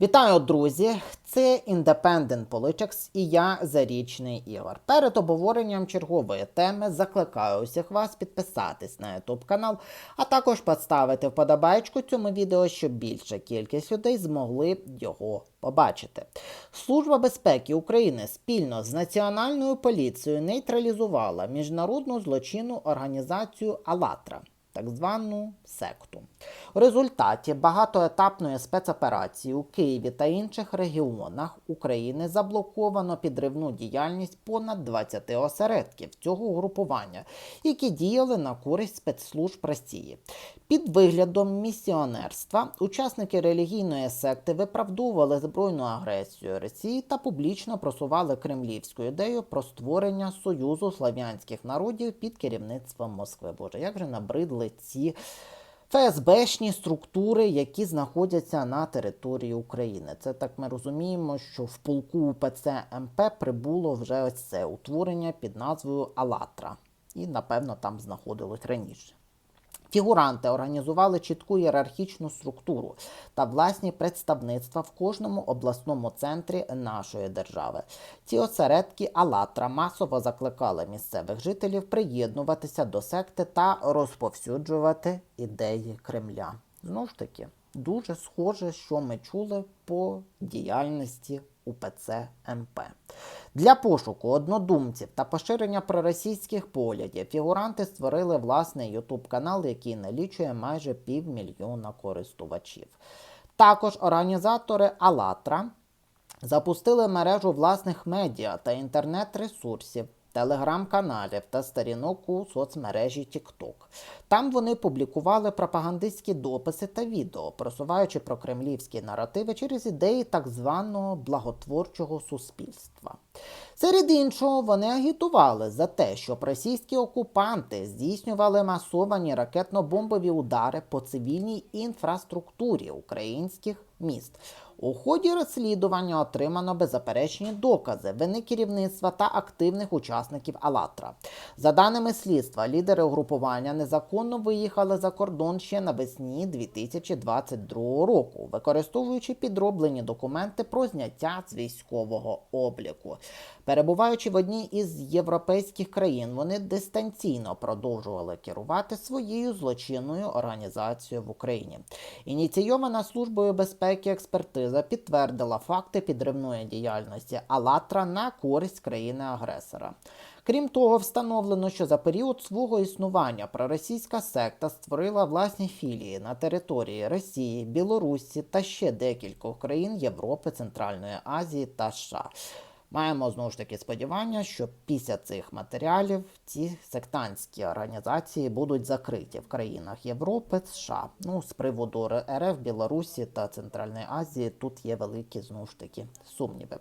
Вітаю, друзі! Це Independent Politics і я Зарічний Ігор. Перед обговоренням чергової теми закликаю усіх вас підписатись на YouTube канал, а також поставити вподобайку цьому відео, щоб більша кількість людей змогли його побачити. Служба безпеки України спільно з Національною поліцією нейтралізувала міжнародну злочинну організацію АЛАТРА так звану секту. У результаті багатоетапної спецоперації у Києві та інших регіонах України заблоковано підривну діяльність понад 20 осередків цього угрупування, які діяли на користь спецслужб Росії. Під виглядом місіонерства учасники релігійної секти виправдовували збройну агресію Росії та публічно просували кремлівську ідею про створення союзу слав'янських народів під керівництвом Москви. Боже, як же набридли ці ФСБшні структури, які знаходяться на території України. Це так ми розуміємо, що в полку УПЦ МП прибуло вже ось це утворення під назвою Алатра. І, напевно, там знаходилось раніше. Фігуранти організували чітку ієрархічну структуру та власні представництва в кожному обласному центрі нашої держави. Ці осередки Алатра масово закликали місцевих жителів приєднуватися до секти та розповсюджувати ідеї Кремля. Знову ж таки, дуже схоже, що ми чули по діяльності УПЦ МП. Для пошуку однодумців та поширення проросійських поглядів фігуранти створили власний ютуб канал, який налічує майже півмільйона користувачів. Також організатори АЛАТРА запустили мережу власних медіа та інтернет-ресурсів, телеграм-каналів та сторінок у соцмережі TikTok. Там вони публікували пропагандистські дописи та відео, просуваючи прокремлівські наративи через ідеї так званого благотворчого суспільства. Серед іншого, вони агітували за те, щоб російські окупанти здійснювали масовані ракетно-бомбові удари по цивільній інфраструктурі українських міст. У ході розслідування отримано беззаперечні докази вини керівництва та активних учасників АЛАТРА. За даними слідства, лідери угрупування незаконно виїхали за кордон ще навесні 2022 року, використовуючи підроблені документи про зняття з військового обліку. Перебуваючи в одній із європейських країн, вони дистанційно продовжували керувати своєю злочинною організацією в Україні. Ініційована службою безпеки експертиза підтвердила факти підривної діяльності АЛАТРА на користь країни-агресора. Крім того, встановлено, що за період свого існування проросійська секта створила власні філії на території Росії, Білорусі та ще декількох країн Європи, Центральної Азії та США. Маємо знову ж таки сподівання, що після цих матеріалів ці сектантські організації будуть закриті в країнах Європи, США. Ну, з приводу РФ, Білорусі та Центральної Азії тут є великі знову ж таки сумніви.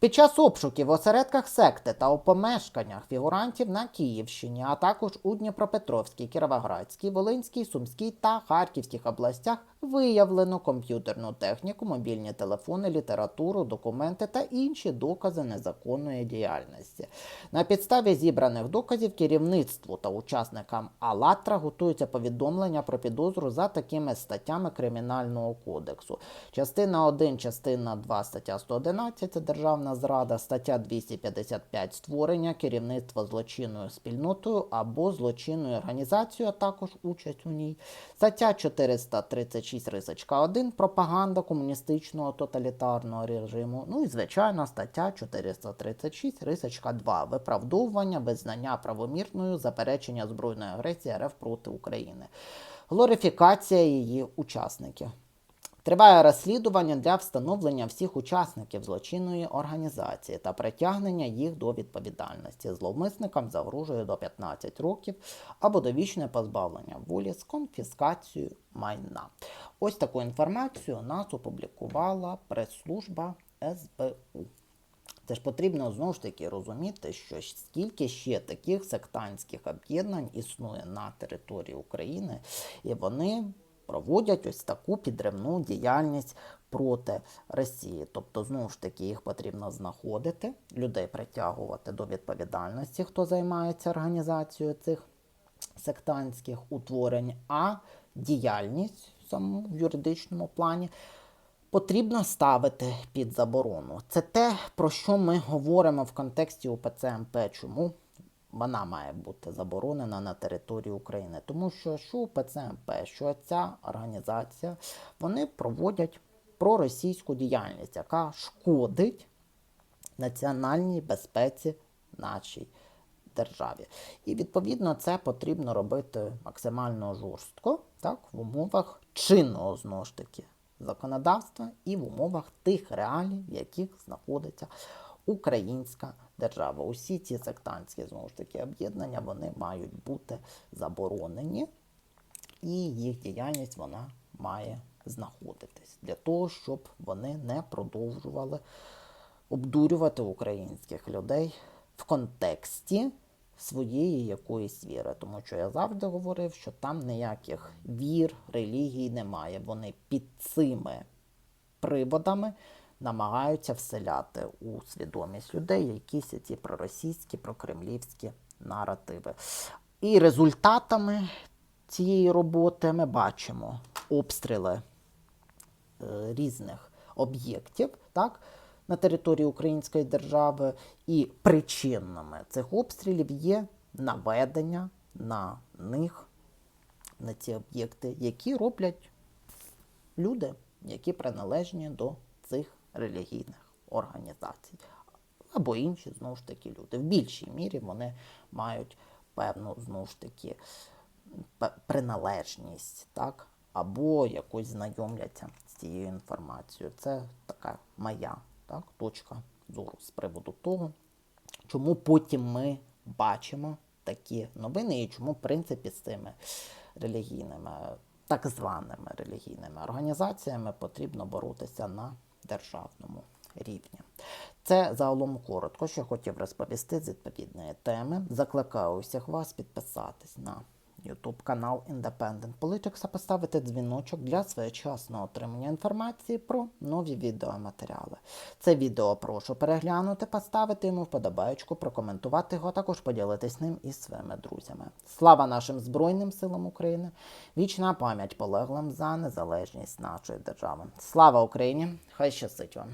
Під час обшуків в осередках секти та у помешканнях фігурантів на Київщині, а також у Дніпропетровській, Кіровоградській, Волинській, Сумській та Харківських областях виявлено комп'ютерну техніку, мобільні телефони, літературу, документи та інші докази незаконної діяльності. На підставі зібраних доказів керівництву та учасникам АЛАТРА готуються повідомлення про підозру за такими статтями Кримінального кодексу. Частина 1, частина 2, стаття 111 це державна зрада, стаття 255 створення керівництва злочинною спільнотою або злочинною організацією, а також участь у ній. Стаття 436 рисочка 1 пропаганда комуністичного тоталітарного режиму. Ну і звичайно, стаття 436 рисочка 2 виправдовування визнання правомірною заперечення збройної агресії РФ проти України. Глорифікація її учасників. Триває розслідування для встановлення всіх учасників злочинної організації та притягнення їх до відповідальності. Зловмисникам загрожує до 15 років або довічне позбавлення волі з конфіскацією майна. Ось таку інформацію нас опублікувала прес-служба СБУ. Це ж потрібно знову ж таки розуміти, що скільки ще таких сектантських об'єднань існує на території України, і вони проводять ось таку підривну діяльність проти Росії. Тобто, знову ж таки, їх потрібно знаходити, людей притягувати до відповідальності, хто займається організацією цих сектантських утворень, а діяльність в самому юридичному плані потрібно ставити під заборону. Це те, про що ми говоримо в контексті УПЦ МП. Чому вона має бути заборонена на території України? Тому що що УПЦ МП, що ця організація, вони проводять проросійську діяльність, яка шкодить національній безпеці нашій державі. І відповідно це потрібно робити максимально жорстко, так, в умовах чинного знову ж таки законодавства і в умовах тих реалій, в яких знаходиться українська держава. Усі ці сектантські знову ж таки об'єднання вони мають бути заборонені, і їх діяльність вона має знаходитись для того, щоб вони не продовжували обдурювати українських людей в контексті своєї якоїсь віри. Тому що я завжди говорив, що там ніяких вір, релігій немає. Вони під цими приводами намагаються вселяти у свідомість людей якісь ці проросійські, прокремлівські наративи. І результатами цієї роботи ми бачимо обстріли е, різних об'єктів так, на території Української держави, і причинами цих обстрілів є наведення на них, на ці об'єкти, які роблять люди, які приналежні до цих релігійних організацій. Або інші, знову ж таки, люди. В більшій мірі вони мають певну, знову ж таки, приналежність, так? або якось знайомляться з цією інформацією. Це така моя так, точка зору з приводу того, чому потім ми бачимо такі новини і чому, в принципі, з цими релігійними, так званими релігійними організаціями потрібно боротися на державному рівні. Це загалом коротко, що хотів розповісти з відповідної теми. Закликаю усіх вас підписатись на YouTube канал Independent Politics, а поставити дзвіночок для своєчасного отримання інформації про нові відеоматеріали. Це відео прошу переглянути, поставити йому вподобаючку, прокоментувати його, а також поділитись ним із своїми друзями. Слава нашим Збройним силам України! Вічна пам'ять полеглим за незалежність нашої держави. Слава Україні! Хай щастить вам!